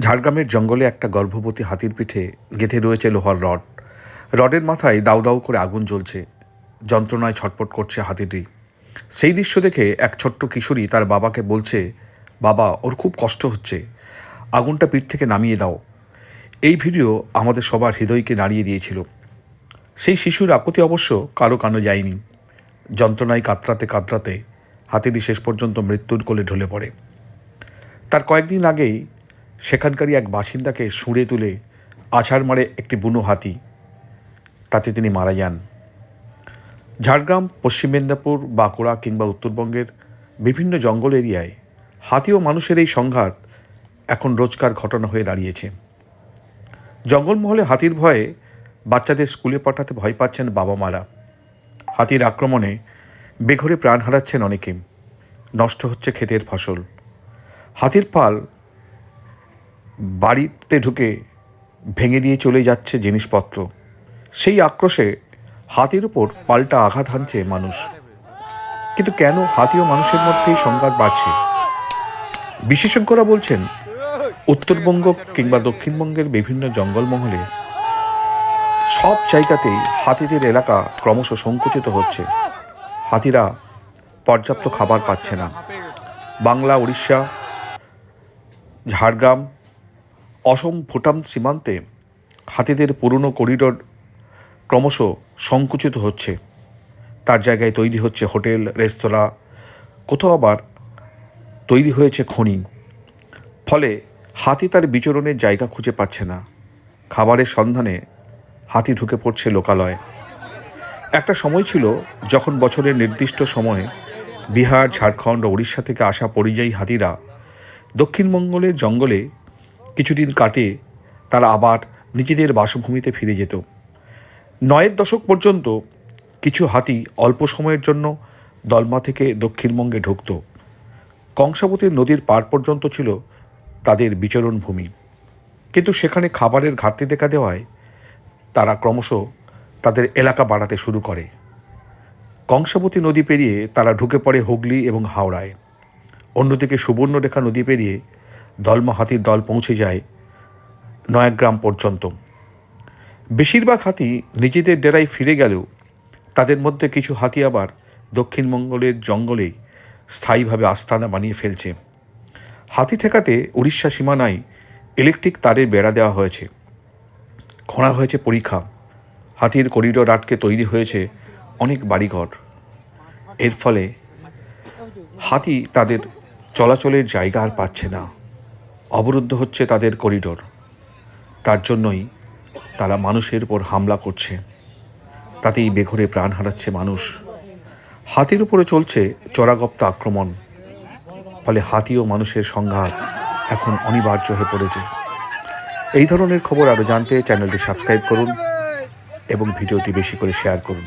ঝাড়গ্রামের জঙ্গলে একটা গর্ভবতী হাতির পিঠে গেঁথে রয়েছে লোহার রড। রডের মাথায় দাউ দাউ করে আগুন জ্বলছে। যন্ত্রণায় ছটপট করছে হাতিটি। সেই দৃশ্য দেখে এক ছোট্ট কিশোরী তার বাবাকে বলছে, বাবা, ওর খুব কষ্ট হচ্ছে। আগুনটা পিঠ থেকে নামিয়ে দাও। এই ভিডিও আমাদের সবার হৃদয়কে নাড়িয়ে দিয়েছিল। সেই শিশুর আপত্তি অবশ্য কারও কানো যায়নি। যন্ত্রণায় কাতরাতে কাতরাতে হাতিটি শেষ পর্যন্ত মৃত্যুর কোলে ঢলে পড়ে। তার কয়েকদিন আগেই সেখানকারই এক বাসিন্দাকে সুঁড়ে তুলে আছাড় মারে একটি বুনো হাতি। তাতে তিনি মারা যান। ঝাড়গ্রাম, পশ্চিম মেদিনীপুর, বাঁকুড়া কিংবা উত্তরবঙ্গের বিভিন্ন জঙ্গল এরিয়ায় হাতি ও মানুষের এই সংঘাত এখন রোজকার ঘটনা হয়ে দাঁড়িয়েছে। জঙ্গলমহলে হাতির ভয়ে বাচ্চাদের স্কুলে পাঠাতে ভয় পাচ্ছেন বাবা মারা হাতির আক্রমণে বেঘরে প্রাণ হারাচ্ছেন অনেকে। নষ্ট হচ্ছে ক্ষেতের ফসল। হাতির পাল বাড়িতে ঢুকে ভেঙে দিয়ে চলে যাচ্ছে জিনিসপত্র। সেই আক্রোশে হাতির উপর পাল্টা আঘাত হানছে মানুষ। কিন্তু কেন হাতি ও মানুষের মধ্যেই সংঘাত বাড়ছে? বিশেষজ্ঞরা বলছেন, উত্তরবঙ্গ কিংবা দক্ষিণবঙ্গের বিভিন্ন জঙ্গলমহলে সব জায়গাতেই হাতিদের এলাকা ক্রমশ সংকুচিত হচ্ছে। হাতিরা পর্যাপ্ত খাবার পাচ্ছে না। বাংলা, উড়িষ্যা ঝাড়গ্রাম, অসম ভুটান সীমান্তে হাতিদের পুরনো করিডোর ক্রমশ সংকুচিত হচ্ছে। তার জায়গায় তৈরি হচ্ছে হোটেল, রেস্তোরাঁ, কোথাও আবার তৈরি হয়েছে খনি। ফলে হাতি তার বিচরণের জায়গা খুঁজে পাচ্ছে না। খাবারের সন্ধানে হাতি ঢুকে পড়ছে লোকালয়ে। একটা সময় ছিল যখন বছরের নির্দিষ্ট সময়ে বিহার, ঝাড়খণ্ড ও উড়িষ্যা থেকে আসা পরিযায়ী হাতিরা দক্ষিণবঙ্গলের জঙ্গলে কিছুদিন কাটে, তারা আবার নিজেদের বাসভূমিতে ফিরে যেত। নয়ের দশক পর্যন্ত কিছু হাতি অল্প সময়ের জন্য দলমা থেকে দক্ষিণবঙ্গে ঢুকত। কংসাবতী নদীর পার পর্যন্ত ছিল তাদের বিচরণ ভূমি। কিন্তু সেখানে খাবারের ঘাটতি দেখা দেওয়ায় তারা ক্রমশ তাদের এলাকা বাড়াতে শুরু করে। কংসাবতী নদী পেরিয়ে তারা ঢুকে পড়ে হুগলি এবং হাওড়ায়। অন্যদিকে সুবর্ণরেখা নদী পেরিয়ে দলমা হাতির দল পৌঁছে যায় নয়াগ্রাম পর্যন্ত। বেশিরভাগ হাতি নিজেদের ডেরায় ফিরে গেলেও তাদের মধ্যে কিছু হাতি আবার দক্ষিণবঙ্গলের জঙ্গলেই স্থায়ীভাবে আস্তানা বানিয়ে ফেলছে। হাতি ঠেকাতে উড়িষ্যা সীমানায় ইলেকট্রিক তারের বেড়া দেওয়া হয়েছে। খোঁড়া হয়েছে পরীক্ষা। হাতির করিডোর আটকে তৈরি হয়েছে অনেক বাড়িঘর। এর ফলে হাতি তাদের চলাচলের জায়গা আর পাচ্ছে না। অবরুদ্ধ হচ্ছে তাদের করিডোর। তার জন্যই তারা মানুষের উপর হামলা করছে। তাতেই বেঘরে প্রাণ হারাচ্ছে মানুষ। হাতির উপরে চলছে চোরাগপ্ত আক্রমণ। ফলে হাতি ও মানুষের সংঘাত এখন অনিবার্য হয়ে পড়েছে। এই ধরনের খবর আরও জানতে চ্যানেলটি সাবস্ক্রাইব করুন এবং ভিডিওটি বেশি করে শেয়ার করুন।